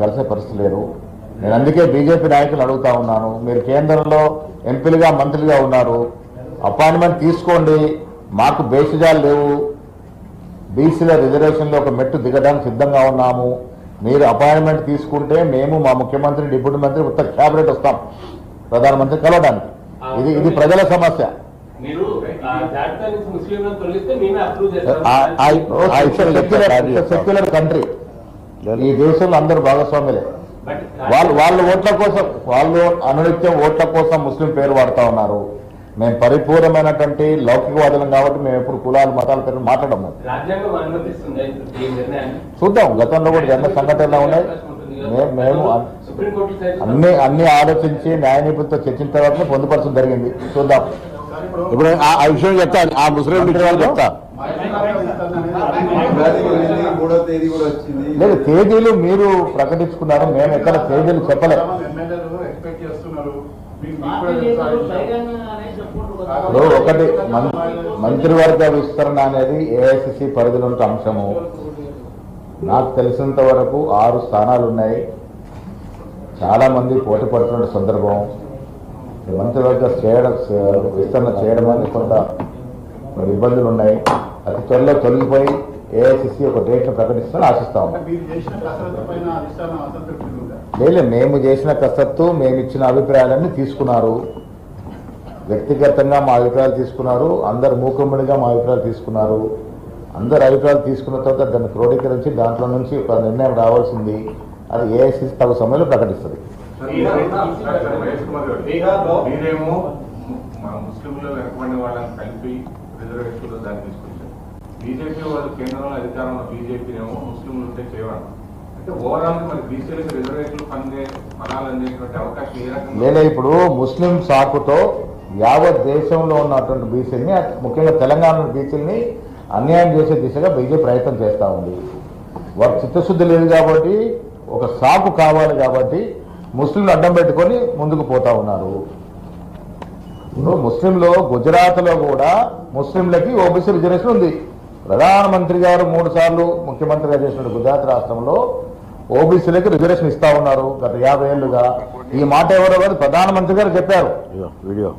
కలిసే పరిస్థితి లేదు నేను అందుకే బీజేపీ నాయకులు అడుగుతా ఉన్నాను మీరు కేంద్రంలో ఎంపీలుగా మంత్రులుగా ఉన్నారు అపాయింట్మెంట్ తీసుకోండి మాకు బేసిజాలు లేవు బీసీల రిజర్వేషన్లో ఒక మెట్టు దిగడానికి సిద్ధంగా ఉన్నాము మీరు అపాయింట్మెంట్ తీసుకుంటే మేము మా ముఖ్యమంత్రి డిప్యూటీ మంత్రి ఉత్తర క్యాబినెట్ వస్తాం ప్రధానమంత్రి కలవడానికి ఇది ఇది ప్రజల సమస్య సెక్యులర్ కంట్రీ ఈ దేశంలో అందరూ భాగస్వాములే. వాళ్ళు వాళ్ళు ఓట్ల కోసం వాళ్ళు అనునిత్యం ఓట్ల కోసం ముస్లిం పేరు వాడుతా ఉన్నారు. మేము పరిపూర్ణమైనటువంటి లౌకికవాదులం కాబట్టి మేము ఎప్పుడు కులాలు మతాల పేరు మాట్లాడము. చూద్దాం గతంలో కూడా జరిగిన సంఘటనలు ఉన్నాయి. మేము అన్ని అన్ని ఆలోచించి న్యాయ నిపుణులతో చర్చించిన తర్వాత పొందుపరచడం జరిగింది. చూద్దాం. ఇప్పుడు ఆ విషయం చెప్తా. ఆ ముస్లిం చెప్తా. మూడో తేదీ కూడా వచ్చింది. లేదు తేదీలు మీరు ప్రకటించుకున్నారు మేము ఎక్కడ తేదీలు చెప్పలేదు కూడా ఇప్పుడు ఒకటి మం- మంత్రివర్గ విస్తరణ అనేది ఏఐసిసి పరిధిలో అంశము. నాకు తెలిసినంత వరకు ఆరు స్థానాలు ఉన్నాయి. చాలా మంది పోటీ పడుతున్న సందర్భం. మంత్రివర్గ చేయడం విస్తరణ చేయడం అనేది కొంత ఇబ్బందులు ఉన్నాయి. అతి త్వరలో తొలగిపోయి ఏఐసిసి ఒక డేట్ను ప్రకటిస్తామని ఆశిస్తా లేదు మేము చేసిన కసరత్తు మేము ఇచ్చిన అభిప్రాయాలన్నీ తీసుకున్నారు. వ్యక్తిగతంగా మా అభిప్రాయాలు తీసుకున్నారు అందరు మూకుమ్మడిగా మా అభిప్రాయాలు తీసుకున్నారు. అందరు అభిప్రాయాలు తీసుకున్న తర్వాత దాన్ని క్రోడీకరించి దాంట్లో నుంచి ఒక నిర్ణయం రావాల్సింది. అది ఏఐసిసి తగు సమయంలో ప్రకటిస్తుంది. ముస్లింలు వెనకబడిన వాళ్ళని కలిపి రిజర్వేషన్లో దాన్ని తీసుకొచ్చారు. బీజేపీ వాళ్ళు కేంద్రంలో అధికారంలో బీజేపీ ఏమో ముస్లింలు ఉంటే చేయవాలి అంటే ఓవరాల్ మరి బీసీలకు రిజర్వేషన్లు పొందే ఫలాలు అవకాశం ఏ రకంగా లేదా ఇప్పుడు ముస్లిం సాకుతో యావత్ దేశంలో ఉన్నటువంటి బీసీని ముఖ్యంగా తెలంగాణ బీసీని అన్యాయం చేసే దిశగా బీజేపీ ప్రయత్నం చేస్తూ ఉంది. వారు చిత్తశుద్ధి లేదు కాబట్టి ఒక సాకు కావాలి కాబట్టి ముస్లింలు అడ్డం పెట్టుకొని ముందుకు పోతా ఉన్నారు. ఇప్పుడు ముస్లింలో గుజరాత్లో కూడా ముస్లింలకి ఓబీసీ రిజర్వేషన్ ఉంది. ప్రధానమంత్రి గారు మూడు సార్లు ముఖ్యమంత్రిగా చేసిన గుజరాత్ రాష్ట్రంలో ఓబీసీలకు రిజర్వేషన్ ఇస్తా ఉన్నారు. గత యాభై ఏళ్ళుగా ఈ మాట ఎవరో కాదు ప్రధానమంత్రి గారు చెప్పారు. వీడియో.